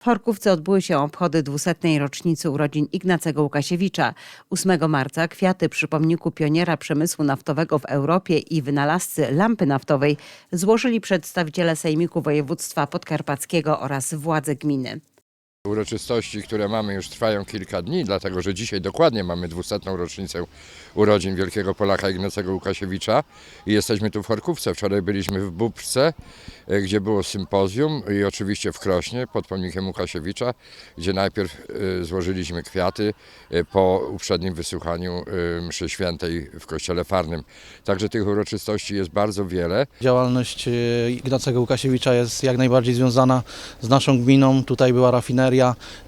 W Chorkówce odbyły się obchody 200. rocznicy urodzin Ignacego Łukasiewicza. 8 marca kwiaty przy pomniku pioniera przemysłu naftowego w Europie i wynalazcy lampy naftowej złożyli przedstawiciele Sejmiku Województwa Podkarpackiego oraz władze gminy. Uroczystości, które mamy już trwają kilka dni, dlatego że dzisiaj dokładnie mamy 200. rocznicę urodzin wielkiego Polaka Ignacego Łukasiewicza i jesteśmy tu w Chorkówce. Wczoraj byliśmy w Bubce, e, gdzie było sympozjum i oczywiście w Krośnie pod pomnikiem Łukasiewicza, gdzie najpierw e, złożyliśmy kwiaty e, po uprzednim wysłuchaniu mszy świętej w kościele Farnym. Także tych uroczystości jest bardzo wiele. Działalność Ignacego Łukasiewicza jest jak najbardziej związana z naszą gminą. Tutaj była rafineria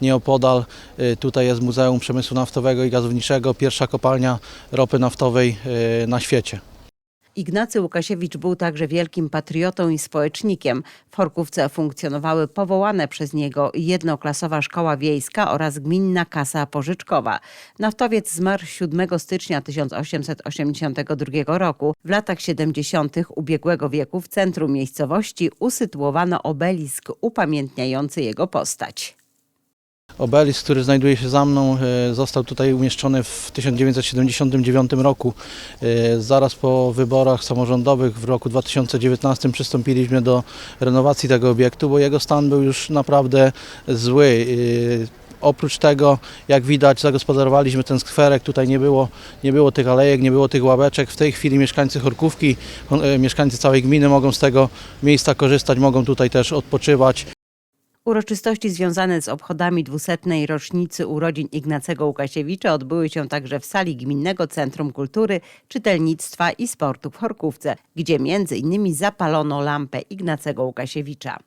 nieopodal. E, Tutaj jest Muzeum Przemysłu Naftowego i Gazowniczego, pierwsza kopalnia ropy naftowej e, na świecie. Ignacy Łukasiewicz był także wielkim patriotą i społecznikiem. W Chorkówce funkcjonowały powołane przez niego jednoklasowa szkoła wiejska oraz gminna kasa pożyczkowa. Naftowiec zmarł 7 stycznia 1882 roku. W latach 70. ubiegłego wieku w centrum miejscowości usytuowano obelisk upamiętniający jego postać. Obelisk, który znajduje się za mną, e, został tutaj umieszczony w 1979 roku. E, Zaraz po wyborach samorządowych w roku 2019 przystąpiliśmy do renowacji tego obiektu, bo jego stan był już naprawdę zły. E, Oprócz tego, jak widać, zagospodarowaliśmy ten skwerek. Tutaj nie było, nie było tych alejek, nie było tych ławeczek. W tej chwili mieszkańcy Chorkówki, mieszkańcy całej gminy mogą z tego miejsca korzystać, mogą tutaj też odpoczywać. Uroczystości związane z obchodami 200. rocznicy urodzin Ignacego Łukasiewicza odbyły się także w sali Gminnego Centrum Kultury, Czytelnictwa i Sportu w Chorkówce, gdzie między innymi zapalono lampę Ignacego Łukasiewicza.